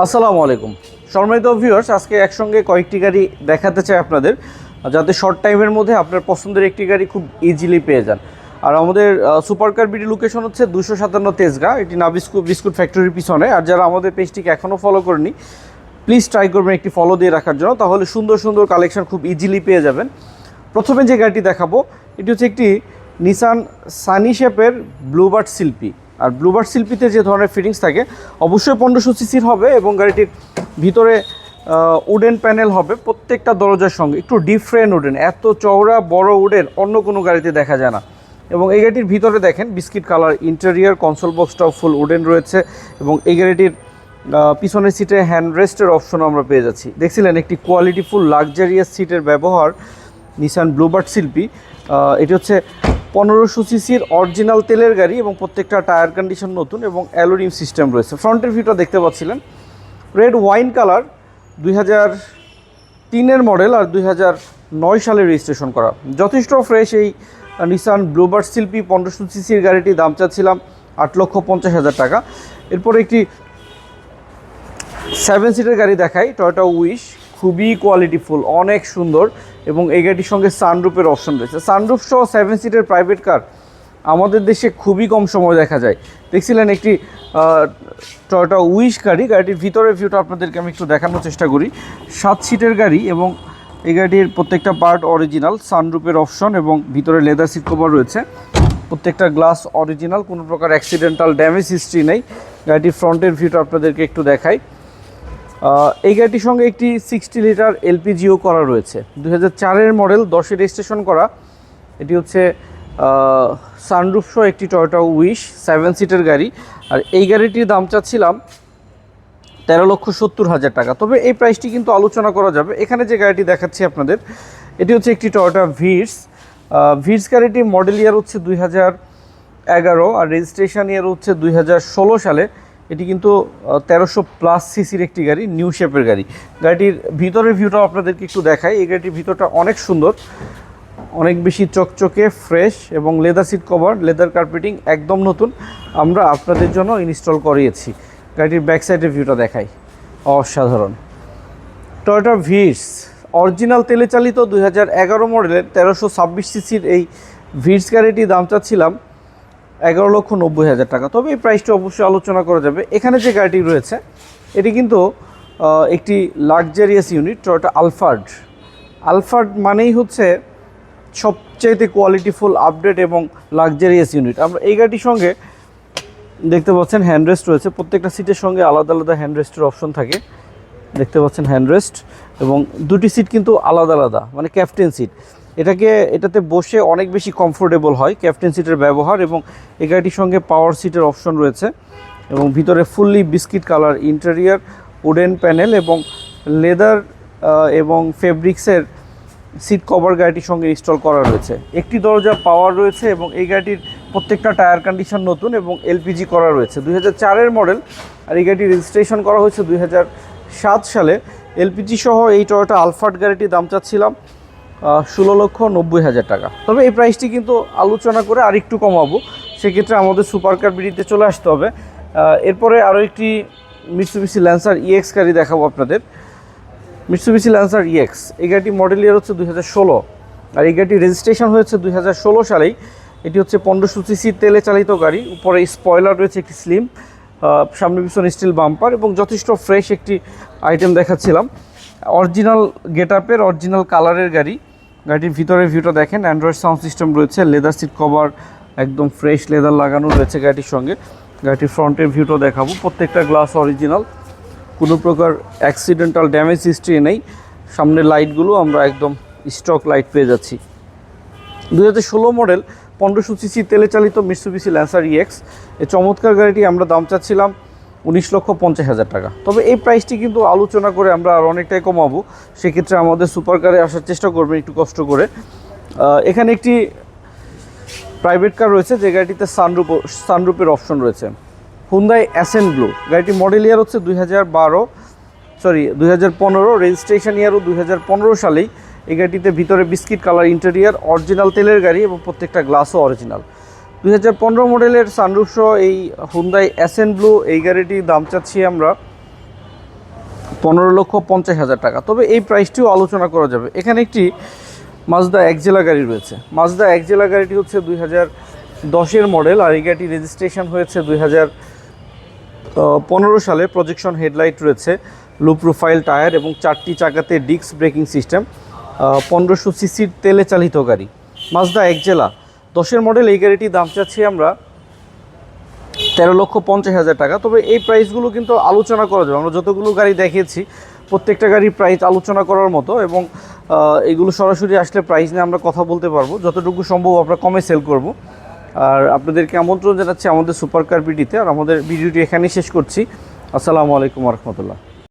আসসালামু আলাইকুম। সম্মানিত ভিউয়ার্স আজকে একসঙ্গে কয়েকটি গাড়ি দেখাতে চাই আপনাদের। যাতে শর্ট টাইমের মধ্যে আপনার পছন্দের একটি গাড়ি খুব ইজিলি পেয়ে যান। আর আমাদের সুপার কার বিডি লোকেশন হচ্ছে দুশো সাতান্ন তেজগা, এটি না বিস্কুট ফ্যাক্টরির পিছনে। আর যারা আমাদের পেজটিকে এখনও ফলো করেনি প্লিজ ট্রাই করবেন একটি ফলো দিয়ে রাখার জন্য, তাহলে সুন্দর সুন্দর কালেকশন খুব ইজিলি পেয়ে যাবেন। প্রথমে যে গাড়িটি দেখাবো, এটি হচ্ছে একটি নিসান সানি শেপের ব্লুবার্ড শিল্পী আর ব্লুবার শিল্পীতে যে ধরনের ফিটিংস থাকে, অবশ্যই পনেরোশো সিসির হবে এবং গাড়িটির ভিতরে উডেন প্যানেল হবে প্রত্যেকটা দরজার সঙ্গে। একটু ডিফারেন্ট উডেন, এত চওড়া, বড় উডেন, অন্য কোনো গাড়িতে দেখা যায় না। এবং এই গাড়িটির ভিতরে দেখেন, বিস্কিট কালার, ইন্টেরিয়ার, কনসোল বক্সটাও ফুল উডেন রয়েছে এবং এই গাড়িটির পিছনের সিটে হ্যান্ড রেস্টের অপশনও আমরা পেয়ে যাচ্ছি। দেখছিলেন একটি কোয়ালিটিফুল, লাক্সারিয়াস সিটের ব্যবহার নিসান ব্লুবার্ড শিল্পী। এটি হচ্ছে পনেরোশো সিসির অরিজিনাল তেলের গাড়ি এবং প্রত্যেকটা টায়ার কন্ডিশন নতুন এবং অ্যালোরিম সিস্টেম রয়েছে। ফ্রন্টের ভিউটা দেখতে পাচ্ছিলেন। রেড ওয়াইন কালার দুই হাজার তিনের মডেল আর দুই হাজার নয় সালে রেজিস্ট্রেশন করা। যথেষ্ট ফ্রেশ এই নিসান ব্লুবার্ড শিল্পী পনেরোশো সিসির গাড়িটির দাম চাচ্ছিলাম আট লক্ষ পঞ্চাশ হাজার টাকা। এরপর একটি সেভেন সিটের গাড়ি দেখাই টয়টা উইশ খুবই কোয়ালিটিফুল অনেক সুন্দর এবং এই গাড়িটির সঙ্গে সানরুপের অপশন রয়েছে। সানরুফ সহ সেভেন সিটের প্রাইভেট কার আমাদের দেশে খুবই কম সময় দেখা যায়। দেখছিলেন একটি টয়টা উইশ গাড়ি, গাড়িটির ভিতরের ভিউটা আপনাদেরকে আমি একটু দেখানোর চেষ্টা করি। সাত সিটের গাড়ি এবং এই গাড়িটির প্রত্যেকটা পার্ট অরিজিনাল সানরুপের অপশন এবং ভিতরে লেদার সিট কভার রয়েছে। প্রত্যেকটা গ্লাস অরিজিনাল কোনো প্রকার অ্যাক্সিডেন্টাল ড্যামেজ হিস্ট্রি নেই। গাড়িটির ফ্রন্টের ভিউটা আপনাদেরকে একটু দেখাই। এই গাড়িটির সঙ্গে একটি সিক্সটি লিটার এলপিজিও করা রয়েছে। দু চারের মডেল দশে রেজিস্ট্রেশন করা। এটি হচ্ছে সানরুফ একটি টয়োটা উইশ সেভেন সিটের গাড়ি। আর এই গাড়িটির দাম চাচ্ছিলাম তেরো লক্ষ সত্তর হাজার টাকা। তবে এই প্রাইসটি কিন্তু আলোচনা করা যাবে। এখানে যে গাড়িটি দেখাচ্ছি আপনাদের, এটি হচ্ছে একটি টয়োটা ভিডস ভিডস গাড়িটি মডেল ইয়ার হচ্ছে দুই হাজার এগারো আর রেজিস্ট্রেশন ইয়ার হচ্ছে দুই হাজার ষোলো সালে। এটি কিন্তু তেরোশো প্লাস সিসির একটি গাড়ি নিউ শেপের গাড়ি। গাড়িটির ভিতরের ভিউটাও আপনাদেরকে একটু দেখাই। এই গাড়িটির ভিতরটা অনেক সুন্দর, অনেক বেশি চকচকে ফ্রেশ এবং leather seat cover leather carpeting একদম নতুন। আমরা আপনাদের জন্য ইনস্টল করিয়েছি। গাড়িটির ব্যাক সাইডের ভিউটা দেখাই। অসাধারণ। টয়োটা ভিডস অরিজিনাল তেলে চালিত দুই হাজার এগারো মডেলের তেরোশো ছাব্বিশ সিসির এই ভিডস গাড়িটির দাম চাচ্ছিলাম এগারো লক্ষ নব্বই হাজার টাকা। তবে এই প্রাইসটা অবশ্যই আলোচনা করা যাবে। এখানে যে গাড়িটি রয়েছে, এটি কিন্তু একটি luxurious unit Toyota Alphard Alphard মানেই হচ্ছে সবচাইতে কোয়ালিটিফুল আপডেট এবং লাক্সারিয়াস ইউনিট আমরা এই গাড়িটির সঙ্গে দেখতে পাচ্ছেন হ্যান্ডরেস্ট রয়েছে। প্রত্যেকটা সিটের সঙ্গে আলাদা আলাদা হ্যান্ডরেস্টের অপশন থাকে। দেখতে পাচ্ছেন হ্যান্ডরেস্ট এবং দুটি সিট কিন্তু আলাদা আলাদা মানে ক্যাপ্টেন সিট এটাকে, এটাতে বসে অনেক বেশি কমফোর্টেবল হয় ক্যাপ্টেন সিটের ব্যবহার এবং এই গাড়িটির সঙ্গে পাওয়ার সিটের অপশন রয়েছে এবং ভিতরে fully biscuit colour interior wooden panel এবং লেদার এবং ফেব্রিক্সের সিট কভার গাড়িটির সঙ্গে ইনস্টল করা রয়েছে। একটি দরজা পাওয়ার রয়েছে এবং এই গাড়িটির প্রত্যেকটা টায়ার কন্ডিশন নতুন এবং এলপিজি করা রয়েছে। দুই হাজার মডেল আর এই গাড়িটি রেজিস্ট্রেশন করা হয়েছে দুই হাজার সাত সালে এলপিজি সহ এই টয়োটা আলফার্ড গাড়িটির দাম চাচ্ছিলাম ষোলো লক্ষ নব্বই হাজার টাকা। তবে এই প্রাইসটি কিন্তু আলোচনা করে আরেকটু কমাবো। সেক্ষেত্রে আমাদের সুপার কার বিডিতে চলে আসতে হবে। এরপরে আরও একটি মিটসুবিসি ল্যান্সার ইএক্স গাড়ি দেখাবো আপনাদের। মিটসুবিসি ল্যান্সার ইএক্স এই গাড়িটি মডেল ইয়ার হচ্ছে দুই হাজার ষোলো। আর এই গাড়িটি রেজিস্ট্রেশন হয়েছে দুই হাজার ষোলো সালেই। এটি হচ্ছে পনেরোশো সিসি তেলে চালিত গাড়ি। উপরে স্পয়লার রয়েছে, একটি স্লিম সামনে পিছনে স্টিল বাম্পার এবং যথেষ্ট ফ্রেশ একটি আইটেম দেখাচ্ছিলাম। অরিজিনাল গেট আপের অরিজিনাল কালারের গাড়ি। গাড়িটির ভিতরের ভিউটা দেখেন অ্যান্ড্রয়েড সাউন্ড সিস্টেম রয়েছে লেদার সিট কভার একদম ফ্রেশ লেদার লাগানো রয়েছে গাড়িটির সঙ্গে। গাড়িটির ফ্রন্টের ভিউটা দেখাবো, প্রত্যেকটা গ্লাস অরিজিনাল কোনো প্রকার অ্যাক্সিডেন্টাল ড্যামেজ হিস্ট্রি নেই। সামনের লাইটগুলো আমরা একদম স্টক লাইট পেয়ে যাচ্ছি। দু হাজার ষোলো মডেল পনেরোশো সিসি তেলে চালিত মিটসুবিসি ল্যান্সার ইএক্স এই চমৎকার গাড়িটি আমরা দাম চাচ্ছিলাম উনিশ লক্ষ পঞ্চাশ হাজার টাকা। তবে এই প্রাইসটি কিন্তু আলোচনা করে আমরা আর অনেকটাই কমাবো। সেক্ষেত্রে আমাদের সুপার কারে আসার চেষ্টা করবেন একটু কষ্ট করে। এখানে একটি প্রাইভেট কার রয়েছে, যে গাড়িটিতে সানরুপ সানরুপের অপশন রয়েছে। হুন্দাই অ্যাসেন ব্লু গাড়িটি মডেল ইয়ার হচ্ছে দুই হাজার বারো সরি দুই হাজার পনেরো রেজিস্ট্রেশন ইয়ারও দুই হাজার পনেরো সালেই। এই গাড়িটিতে ভিতরে বিস্কিট কালার ইন্টেরিয়ার, অরিজিনাল তেলের গাড়ি এবং প্রত্যেকটা গ্লাসও অরিজিনাল। দুই হাজার পনেরো মডেলের সানরুফ সহ এই হুন্দাই অ্যাসেন ব্লু এই গাড়িটির দাম চাচ্ছি আমরা পনেরো লক্ষ পঞ্চাশ হাজার টাকা। তবে এই প্রাইসটিও আলোচনা করা যাবে। এখানে একটি মাজদা একজেলা গাড়ি রয়েছে। মাজদা একজেলা গাড়িটি হচ্ছে দুই হাজার দশের মডেল আর এই গাড়িটি রেজিস্ট্রেশন হয়েছে দুই হাজার পনেরো সালে। প্রজেকশন হেডলাইট রয়েছে লো প্রোফাইল টায়ার এবং চারটি চাকাতে ডিস্ক ব্রেকিং সিস্টেম পনেরোশো সিসির তেলে চালিত গাড়ি। মাজদা একজেলা দশের মডেল এই গাড়িটির দাম চাচ্ছি আমরা তেরো লক্ষ পঞ্চাশ হাজার টাকা। তবে এই প্রাইসগুলো কিন্তু আলোচনা করা যাবে। আমরা যতগুলো গাড়ি দেখিয়েছি, প্রত্যেকটা গাড়ির প্রাইস আলোচনা করার মতো এবং এগুলো সরাসরি আসলে প্রাইস নিয়ে আমরা কথা বলতে পারব। যতটুকু সম্ভব আমরা কমে সেল করব। আর আপনাদেরকে আমন্ত্রণ জানাচ্ছি আমাদের সুপার কার পিটিতে আর আমাদের ভিডিওটি এখানেই শেষ করছি। আসসালামু আলাইকুম রহমতুল্লাহ।